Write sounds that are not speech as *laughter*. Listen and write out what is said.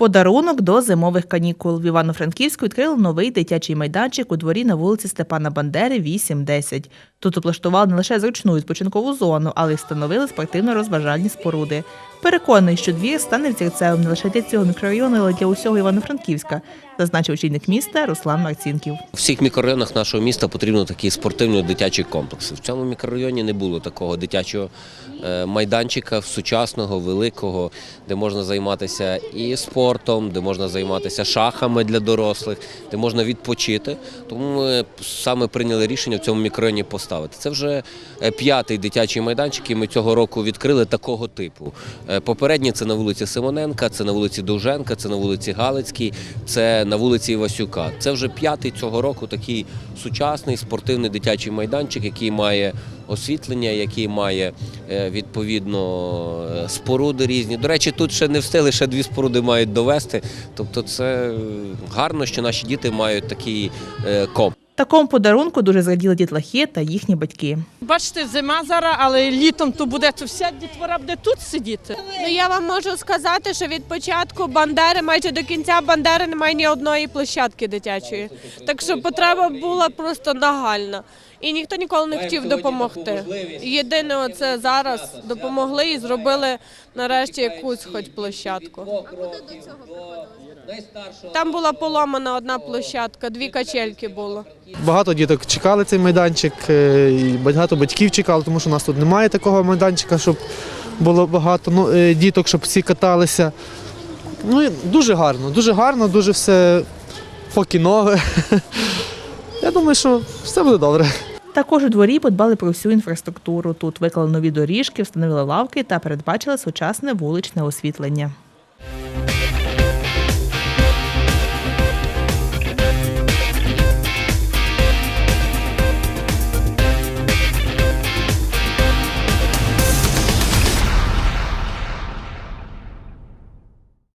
Подарунок до зимових канікул. В Івано-Франківську відкрили новий дитячий майданчик у дворі на вулиці Степана Бандери, 8-10. Тут облаштували не лише зручну відпочинкову зону, але й встановили спортивно-розважальні споруди. Переконаний, що двір стане взірцевим не лише для цього мікрорайону, але й для усього Івано-Франківська, зазначив очільник міста Руслан Марцінків. У всіх мікрорайонах нашого міста потрібно такі спортивні дитячі комплекси. В цьому мікрорайоні не було такого дитячого е, майданчика сучасного, великого, де можна займатися і спортом, де можна займатися шахами для дорослих, де можна відпочити. Тому ми саме прийняли рішення в цьому мікрорайоні поставити. Це вже е, п'ятий дитячий майданчик, який ми цього року відкрили такого типу. Е, Попередній це на вулиці Симоненка, це на вулиці Довженка, це на вулиці Галицькій, це на вулиці Івасюка. Це вже п'ятий цього року такий сучасний спортивний дитячий майданчик, який має освітлення, який має е, відповідно споруди різні. До речі, тут ще не встигли, ще дві споруди мають довести. Тобто, це гарно, що наші діти мають такий комп. Такому подарунку дуже зраділи дітлахи та їхні батьки. Бачите, зима зараз, але літом то буде то вся дітвора буде тут сидіти. Ну я вам можу сказати, що від початку Бандери, майже до кінця Бандери немає ні одної площадки дитячої. Так що потреба була просто нагальна. І ніхто ніколи не хотів допомогти. Єдине, оце зараз допомогли і зробили нарешті якусь хоч площадку. Там була поломана одна площадка, дві качельки було. Багато діток чекали цей майданчик, е, і багато батьків чекали, тому що у нас тут немає такого майданчика, щоб було багато ну, е, діток, щоб всі каталися. Ну, дуже гарно, дуже гарно, дуже все поки нове. *laughs* Я думаю, що все буде добре. Також у дворі подбали про всю інфраструктуру. Тут виклали нові доріжки, встановили лавки та передбачили сучасне вуличне освітлення.